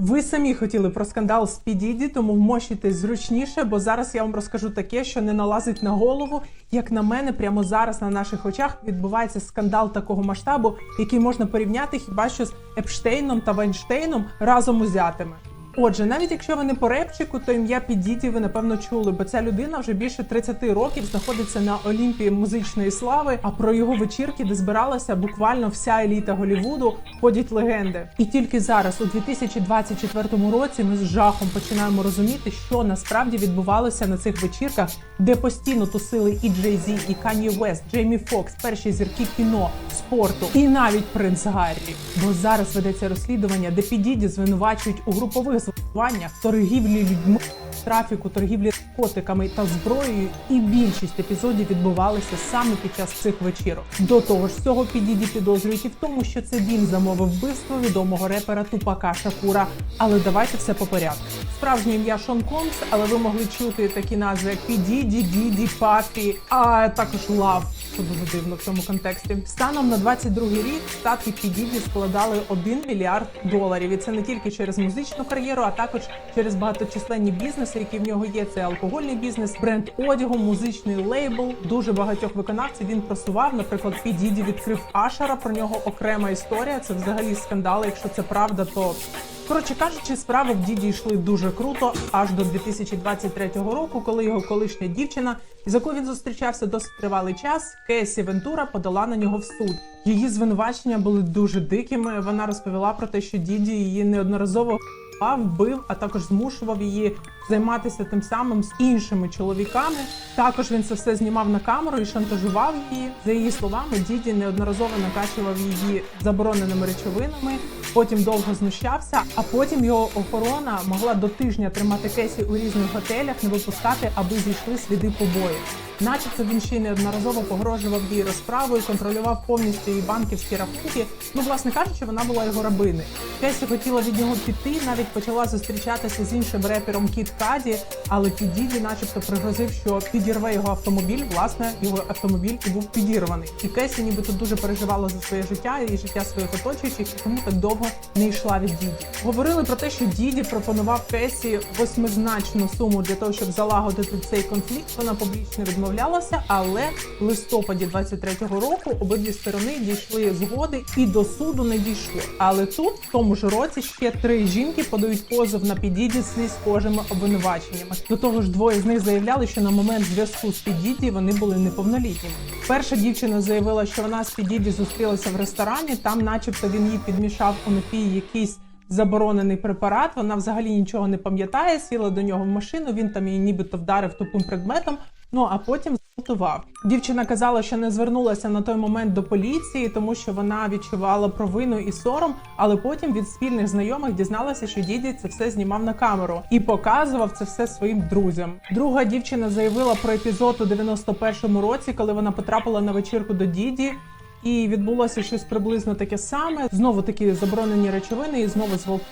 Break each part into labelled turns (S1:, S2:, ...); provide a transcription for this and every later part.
S1: Ви самі хотіли про скандал з Підіді, тому вмощуйтесь зручніше, бо зараз я вам розкажу таке, що не налазить на голову. Як на мене, прямо зараз на наших очах відбувається скандал такого масштабу, який можна порівняти хіба що з Епштейном та Вайнштейном разом узятими. Отже, навіть якщо ви не по репчику, то ім'я Підіді ви напевно чули, бо ця людина вже більше 30 років знаходиться на Олімпії музичної слави. А про його вечірки, де збиралася буквально вся еліта Голівуду, ходять легенди. І тільки зараз, у 2024 році, ми з жахом починаємо розуміти, що насправді відбувалося на цих вечірках, де постійно тусили і Джей Зі, і Кан'є Вест, Джеймі Фокс, перші зірки кіно, спорту, і навіть принц Гаррі. Бо зараз ведеться розслідування, де Підіді звинувачують у групових зловживаннях, торгівлі людьми, трафіку, торгівлі наркотиками та зброєю. І більшість епізодів відбувалися саме під час цих вечірок. До того ж, цього Підіді підозрюють і в тому, що це він замовив вбивство відомого репера Тупака Шакура. Але давайте все по порядку. Справжнє ім'я Шон Комс, але ви могли чути такі назви, як Підіді, Діді, Пафі, а також Лав. Що дуже дивно в цьому контексті. Станом на 22-й рік статки Підіді складали 1 мільярд доларів. І це не тільки через музичну кар'єру, а також через багаточисленні бізнеси, які в нього є. Це алкогольний бізнес, бренд одягу, музичний лейбл. Дуже багатьох виконавців він просував. Наприклад, Підіді відкрив Ашера. Про нього окрема історія. Це взагалі скандал. Якщо це правда, то Коротше кажучи, справи в діді йшли дуже круто аж до 2023 року, коли його колишня дівчина, з якою він зустрічався досить тривалий час, Кесі Вентура подала на нього в суд. Її звинувачення були дуже дикими. Вона розповіла про те, що діді її неодноразово вбивав, бив, а також змушував її займатися тим самим з іншими чоловіками. Також він це все знімав на камеру і шантажував її. За її словами, діді неодноразово накачував її забороненими речовинами. Потім довго знущався, а потім його охорона могла до тижня тримати Кесі у різних готелях, не випускати, аби зійшли сліди побоїв. Начебто він ще й неодноразово погрожував їй розправою, контролював повністю її банківські рахунки. Ну, власне кажучи, вона була його рабиною. Кесі хотіла від нього піти, навіть почала зустрічатися з іншим репером Кіт Каді, але Підіді, начебто, пригрозив, що підірве його автомобіль. Власне, його автомобіль і був підірваний. І Кесі, нібито дуже переживала за своє життя і життя своїх оточуючих, і тому так довго не йшла від Діді. Говорили про те, що Діді пропонував Кесі восьмизначну суму для того, щоб залагодити цей конфлікт. Вона публічно відмовлялася, але в листопаді 23-го року обидві сторони дійшли згоди і до суду не дійшли. Але тут, в тому ж році, ще три жінки подають позов на Підіді зі схожими обвинуваченнями. До того ж, двоє з них заявляли, що на момент зв'язку з Підіді вони були неповнолітніми. Перша дівчина заявила, що вона з Підіді зустрілася в ресторані. Там, начебто, він їй підмішав у напій якийсь заборонений препарат. Вона взагалі нічого не пам'ятає. Сіла до нього в машину. Він там її нібито вдарив тупим предметом. Ну а потім зґвалтував. Дівчина казала, що не звернулася на той момент до поліції, тому що вона відчувала провину і сором. Але потім від спільних знайомих дізналася, що діді це все знімав на камеру і показував це все своїм друзям. Друга дівчина заявила про епізод у 91-му році, коли вона потрапила на вечірку до діді. І відбулося щось приблизно таке саме. Знову такі заборонені речовини, і знову зґвалт.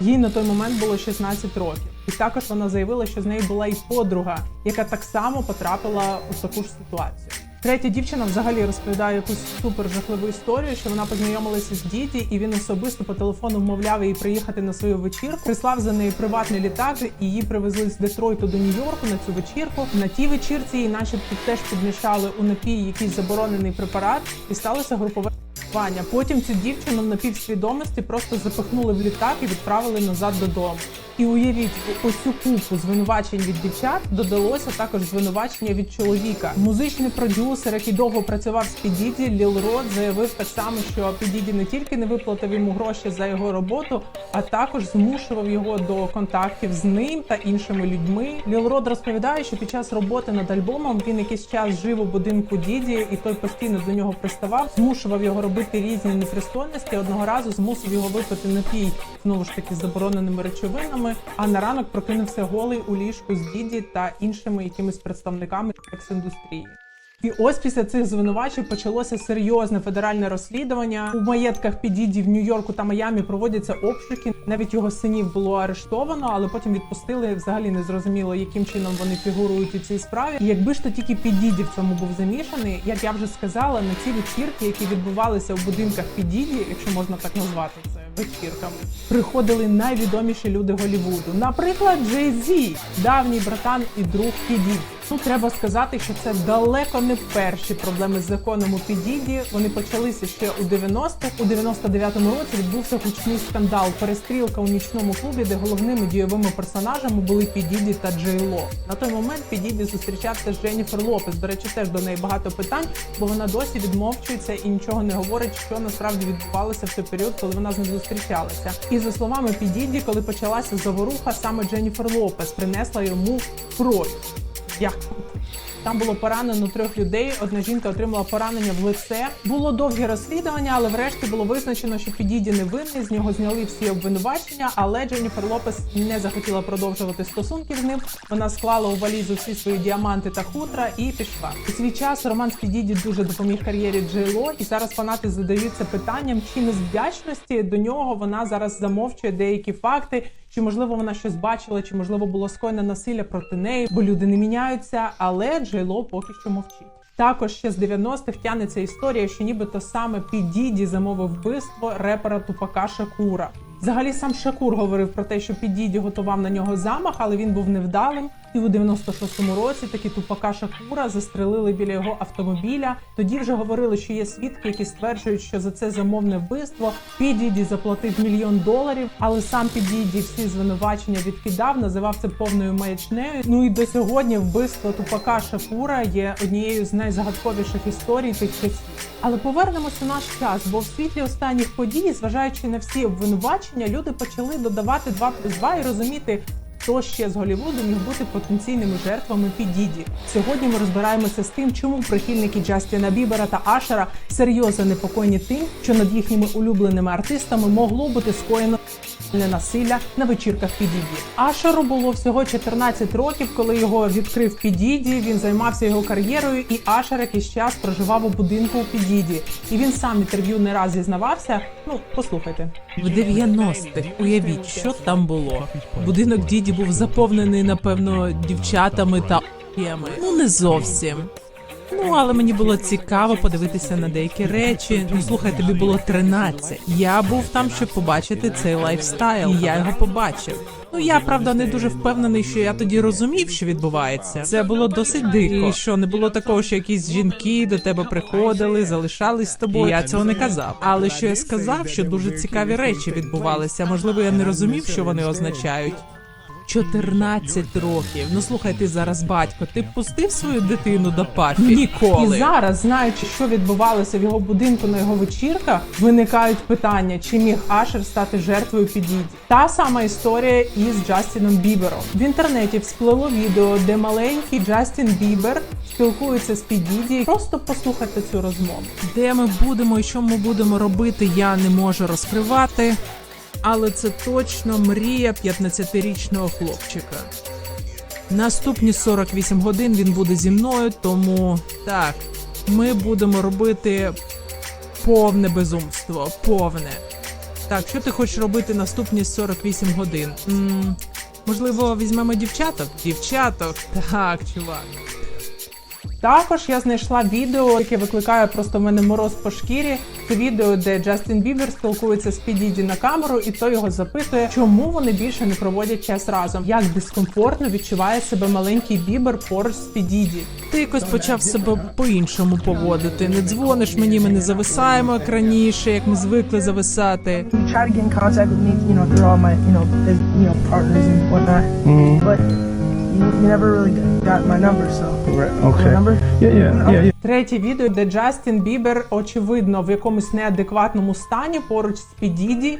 S1: Їй на той момент було 16 років. І також вона заявила, що з нею була і подруга, яка так само потрапила у таку ж ситуацію. Третя дівчина взагалі розповідає якусь супер жахливу історію, що вона познайомилася з діті, і він особисто по телефону вмовляв її приїхати на свою вечірку. Прислав за нею приватний літак, і її привезли з Детройту до Нью-Йорку на цю вечірку. На тій вечірці її начебто, теж підмішали у напій якийсь заборонений препарат, і сталося групове. Ваня. Потім цю дівчину в напівсвідомості просто запихнули в літак і відправили назад додому. І уявіть, оцю купу звинувачень від дівчат додалося також звинувачення від чоловіка. Музичний продюсер, який довго працював з Підіді, Ліл Рот, заявив так само, що Підіді не тільки не виплатив йому гроші за його роботу, а також змушував його до контактів з ним та іншими людьми. Ліл Рот розповідає, що під час роботи над альбомом він якийсь час жив у будинку Діді, і той постійно до нього приставав, змушував його робити різні непристойності. Одного разу змусив його випити напій знову ж таки забороненими речовинами. А на ранок прокинувся голий у ліжку з діді та іншими якимись представниками секс-індустрії. І ось після цих звинувачень почалося серйозне федеральне розслідування. У маєтках Підіді в Нью-Йорку та Майамі проводяться обшуки. Навіть його синів було арештовано, але потім відпустили. Взагалі не зрозуміло, яким чином вони фігурують у цій справі. І якби ж то тільки Підіді в цьому був замішаний, як я вже сказала, на ці вечірки, які відбувалися у будинках Підіді, якщо можна так назвати це вечірками. Приходили найвідоміші люди Голлівуду. Наприклад, Джей Зі, давній братан і друг Піді. Ну, треба сказати, що це далеко не перші проблеми з законом у Підіді. Вони почалися ще у 90-х. У 99-му році відбувся гучний скандал. Перестрілка у нічному клубі, де головними дійовими персонажами були Підіді та Джей Ло. На той момент Підіді зустрічався з Дженніфер Лопес. До речі, теж до неї багато питань, бо вона досі відмовчується і нічого не говорить, що насправді відбувалося в той період, коли вона з ним зустрічалася. І за словами Підіді, коли почалася заворуха, саме Дженніфер Лопес принесла йому кров. Як? Там було поранено трьох людей. Одна жінка отримала поранення в лице. Було довге розслідування, але врешті було визначено, що Підіді невинний. З нього зняли всі обвинувачення. Але Дженніфер Лопес не захотіла продовжувати стосунки з ним. Вона склала у валізу всі свої діаманти та хутра і пішла. У свій час роман з Підіді дуже допоміг кар'єрі Джейло, і зараз фанати задаються питанням, чи не з вдячності до нього вона зараз замовчує деякі факти. Чи можливо вона щось бачила, чи можливо було скоєне насилля проти неї, бо люди не міняються, але Джейло поки що мовчить. Також ще з 90-х тянеться історія, що нібито саме Підіді замовив вбивство репера Тупака Шакура. Взагалі сам Шакур говорив про те, що Підіді готував на нього замах, але він був невдалим. І у 96-му році таки Тупака Шакура застрелили біля його автомобіля. Тоді вже говорили, що є свідки, які стверджують, що за це замовне вбивство Пі Діді заплатив мільйон доларів, але сам Пі Діді всі звинувачення відкидав, називав це повною маячнею. Ну і до сьогодні вбивство Тупака Шакура є однією з найзагадковіших історій тих часів. Але повернемося наш час, бо в світлі останніх подій, зважаючи на всі обвинувачення, люди почали додавати 2 плюс 2 і розуміти. Хто ще з Голівуду міг бути потенційними жертвами Підіді? Сьогодні ми розбираємося з тим, чому прихильники Джастіна Бібера та Ашера серйозно непокоєні тим, що над їхніми улюбленими артистами могло бути скоєно насилля на вечірках Підіді. Ашеру було всього 14 років, коли його відкрив Підіді. Він займався його кар'єрою, і Ашер якийсь час проживав у будинку у Підіді. І він сам інтерв'ю не раз зізнавався. Ну, послухайте.
S2: В 90-х уявіть, що там було. Будинок діді був заповнений, напевно, дівчатами та. Ну не зовсім. Ну, але мені було цікаво подивитися на деякі речі. Ну слухай, тобі було 13. Я був там, щоб побачити цей лайфстайл. І я його побачив. Ну я правда не дуже впевнений, що я тоді розумів, що відбувається. Це було досить дико. І що не було такого, що якісь жінки до тебе приходили, залишались з тобою. Я цього не казав. Але що я сказав, що дуже цікаві речі відбувалися. Можливо, я не розумів, що вони означають. 14 років. Ну слухай, ти зараз батько. Ти б пустив свою дитину до пафі? Ніколи.
S1: І зараз, знаючи, що відбувалося в його будинку на його вечірках, виникають питання, чи міг Ашер стати жертвою Підіді. Та сама історія із Джастіном Бібером. В інтернеті всплило відео, де маленький Джастін Бібер спілкується з Підіді. Просто послухайте цю розмову.
S2: Де ми будемо і що ми будемо робити, я не можу розкривати. Але це точно мрія 15-річного хлопчика. Наступні 48 годин він буде зі мною, тому так, ми будемо робити повне безумство, повне. Так, що ти хочеш робити наступні 48 годин? м можливо, візьмемо дівчаток? Дівчаток? Так, чувак.
S1: Також я знайшла відео, яке викликає просто в мене мороз по шкірі. Це відео, де Джастін Бібер спілкується з Підіді на камеру, і той його запитує, чому вони більше не проводять час разом. Як дискомфортно відчуває себе маленький Бібер поруч з Підіді.
S2: Ти якось почав себе по-іншому поводити. Не дзвониш мені, ми не зависаємо як раніше, як ми звикли зависати.
S3: try to get in contact with me, you know, through all my, you know, you know, partners and whatnot. But you, you never really got my number, so.
S4: Okay.
S3: number?
S4: Yeah, yeah, yeah, yeah.
S1: Третє відео, де Джастін Бібер, очевидно, в якомусь неадекватному стані поруч з Підіді.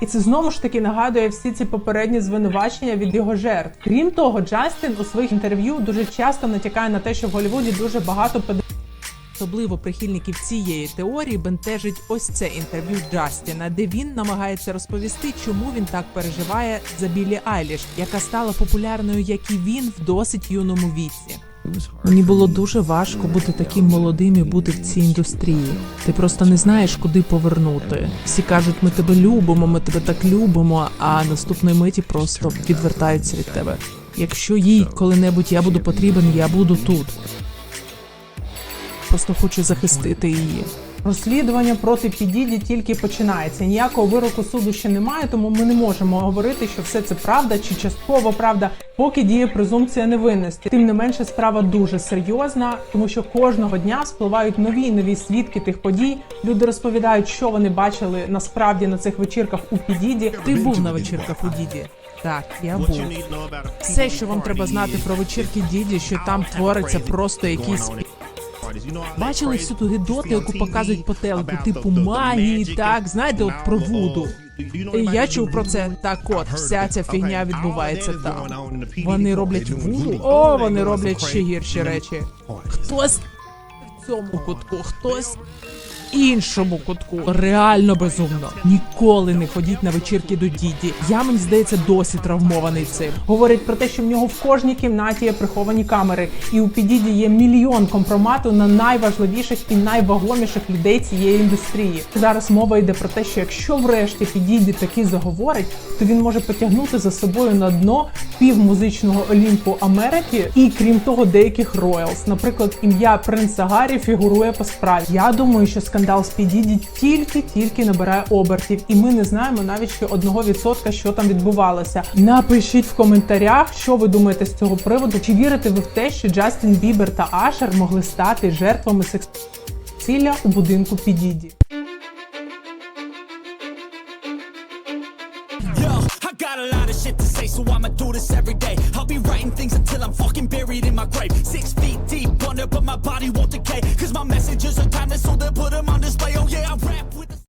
S1: І це знову ж таки нагадує всі ці попередні звинувачення від його жертв. Крім того, Джастін у своїх інтерв'ю дуже часто натякає на те, що в Голлівуді дуже багато пед...
S2: Особливо прихильників цієї теорії бентежить ось це інтерв'ю Джастіна, де він намагається розповісти, чому він так переживає за Білі Айліш, яка стала популярною, як і він в досить юному віці. Мені було дуже важко бути таким молодим і бути в цій індустрії. Ти просто не знаєш, куди повернути. Всі кажуть, ми тебе любимо, ми тебе так любимо, а наступної миті просто відвертаються від тебе. Якщо їй коли-небудь я буду потрібен, я буду тут. Просто хочу захистити її.
S1: Розслідування проти Підіді тільки починається. Ніякого вироку суду ще немає, тому ми не можемо говорити, що все це правда чи частково правда, поки діє презумпція невинності. Тим не менше, справа дуже серйозна, тому що кожного дня спливають нові і нові свідки тих подій. Люди розповідають, що вони бачили насправді на цих вечірках у Підіді.
S2: Ти був на вечірках у діді? Так, я був. Все, що вам треба знати про вечірки діді, що там твориться просто якийсь пі- Бачили всю ту гидоту, яку показують по телеку, типу магії, так, знаєте, от про вуду. І я чув про це. Так от, вся ця фігня відбувається там. Вони роблять вуду, о, вони роблять ще гірші речі. Хтось в цьому кутку, хтось іншому кутку. Реально безумно. Ніколи не ходіть на вечірки до діді. Я мені здається досі травмований цим.
S1: Говорить про те, що в нього в кожній кімнаті є приховані камери, і у Підіді є мільйон компромату на найважливіших і найвагоміших людей цієї індустрії. Зараз мова йде про те, що якщо врешті Підіді таки заговорить, то він може потягнути за собою на дно пів музичного олімпу Америки і крім того, деяких роялс. Наприклад, ім'я принца Гаррі фігурує по справі. Я думаю, що скандал з Підіді тільки-тільки набирає обертів, і ми не знаємо навіть ще одного відсотка, що там відбувалося. Напишіть в коментарях, що ви думаєте з цього приводу. Чи вірите ви в те, що Джастін Бібер та Ашер могли стати жертвами сексцілля у будинку Підіді?
S4: Shit to say, so I'ma do this every day. I'll be writing things until I'm fucking buried in my grave. Six feet deep under, but my body won't decay. Cause my messages are timeless, so they'll put them